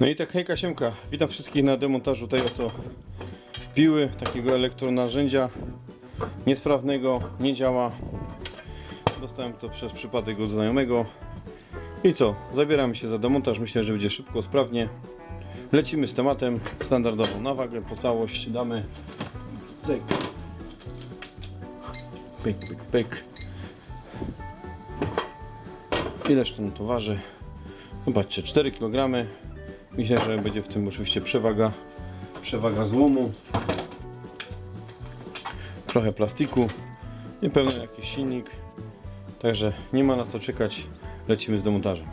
No i tak hejka siemka, witam wszystkich na demontażu tej oto piły, takiego elektronarzędzia niesprawnego, nie działa. Dostałem to przez przypadek od znajomego. I co, zabieramy się za demontaż, myślę, że będzie szybko, sprawnie. Lecimy z tematem, standardową na wagę, po całość damy cyk. Pyk, pyk, pyk. Ileż to to waży? Zobaczcie, 4 kg. Myślę, że będzie w tym oczywiście przewaga, przewaga złomu. Trochę plastiku. Niepewny jakiś silnik. Także nie ma na co czekać. Lecimy z demontażem.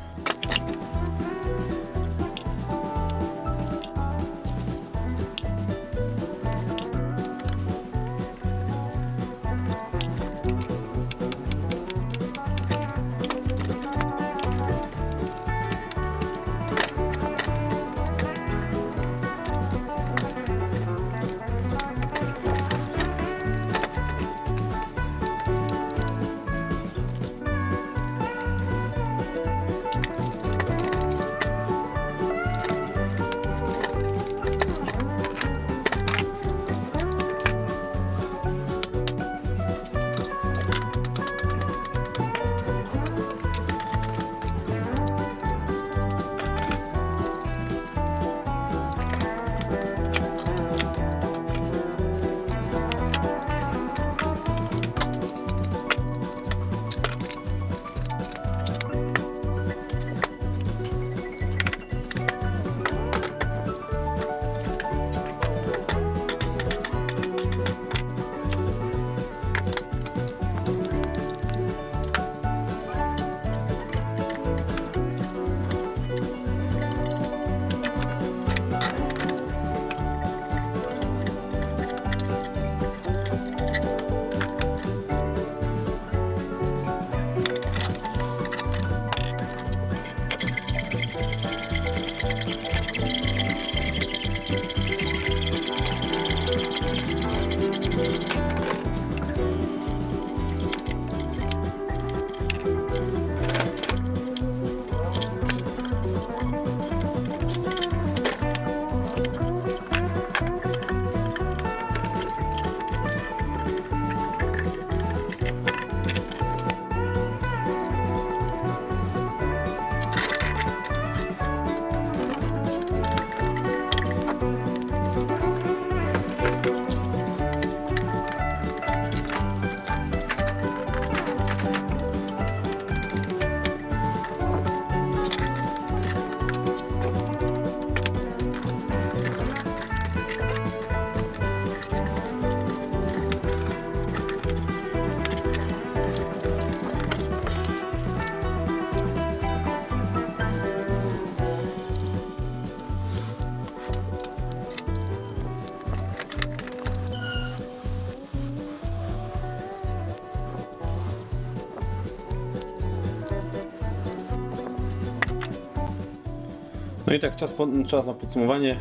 No i tak czas, po, czas na podsumowanie.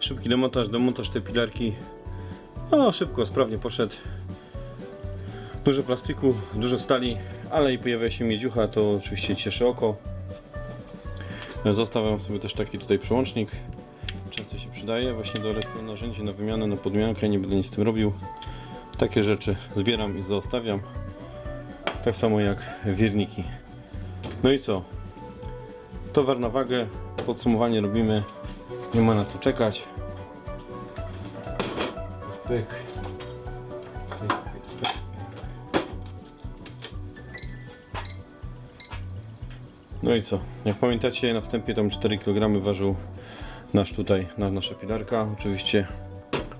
Szybki demontaż, demontaż tej pilarki. No szybko, sprawnie poszedł. Dużo plastiku, dużo stali, ale i pojawia się miedziucha, to oczywiście cieszy oko. Zostawiam sobie też taki tutaj przełącznik. Często się przydaje właśnie do elektronarzędzi na wymianę, na podmiankę, nie będę nic z tym robił. Takie rzeczy zbieram i zostawiam. Tak samo jak wirniki. No i co? Towar na wagę, podsumowanie robimy, nie ma na to czekać. Pyk. Pyk, pyk, pyk. No i co? Jak pamiętacie, na wstępie tam 4 kg ważył nasz tutaj, na, nasza pilarka. Oczywiście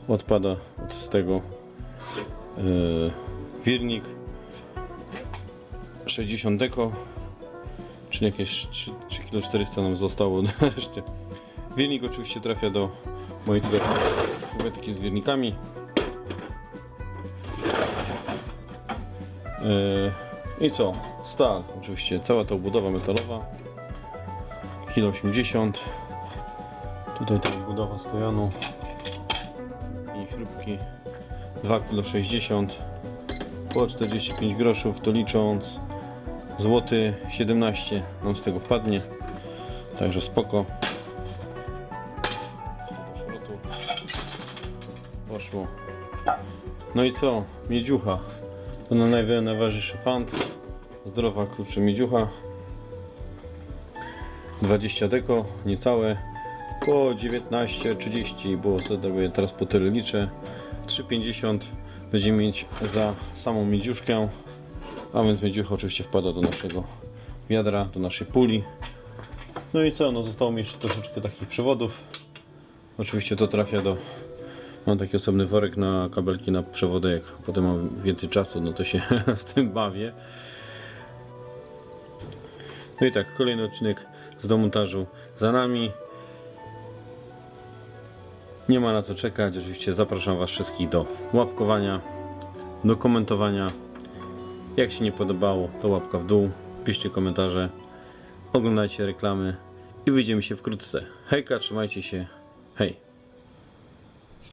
odpada od tego yy, wirnik 60 deko czyli jakieś 3, 3 kg 400 nam zostało jeszcze. Wirnik oczywiście trafia do mojej tutaj kuwetki z wirnikami. Yy, I co? Stal, oczywiście, cała ta obudowa metalowa. Kilo 80. Tutaj ta obudowa stojanu i śrubki 2 kg 60 po 45 groszów to licząc złoty 17 nam z tego wpadnie. Także spoko. Poszło. No i co? Miedziucha. To na najważniejszy fant. Zdrowa kurczę miedziucha. 20 deko, niecałe. Po 19.30 bo zadaję teraz po tyle liczę. 3,50 będziemy mieć za samą miedziuszkę. A więc miedziucha oczywiście wpada do naszego wiadra, do naszej puli. No i co? No zostało mi jeszcze troszeczkę takich przewodów. Oczywiście to trafia do. Mam taki osobny worek na kabelki na przewody. Jak potem mam więcej czasu, no to się z tym bawię. No i tak, kolejny odcinek z demontażu za nami. Nie ma na co czekać. Oczywiście zapraszam Was wszystkich do łapkowania, do komentowania. Jak się nie podobało, to łapka w dół. Piszcie komentarze, oglądajcie reklamy i wyjdziemy się wkrótce. Hejka, trzymajcie się. Hej.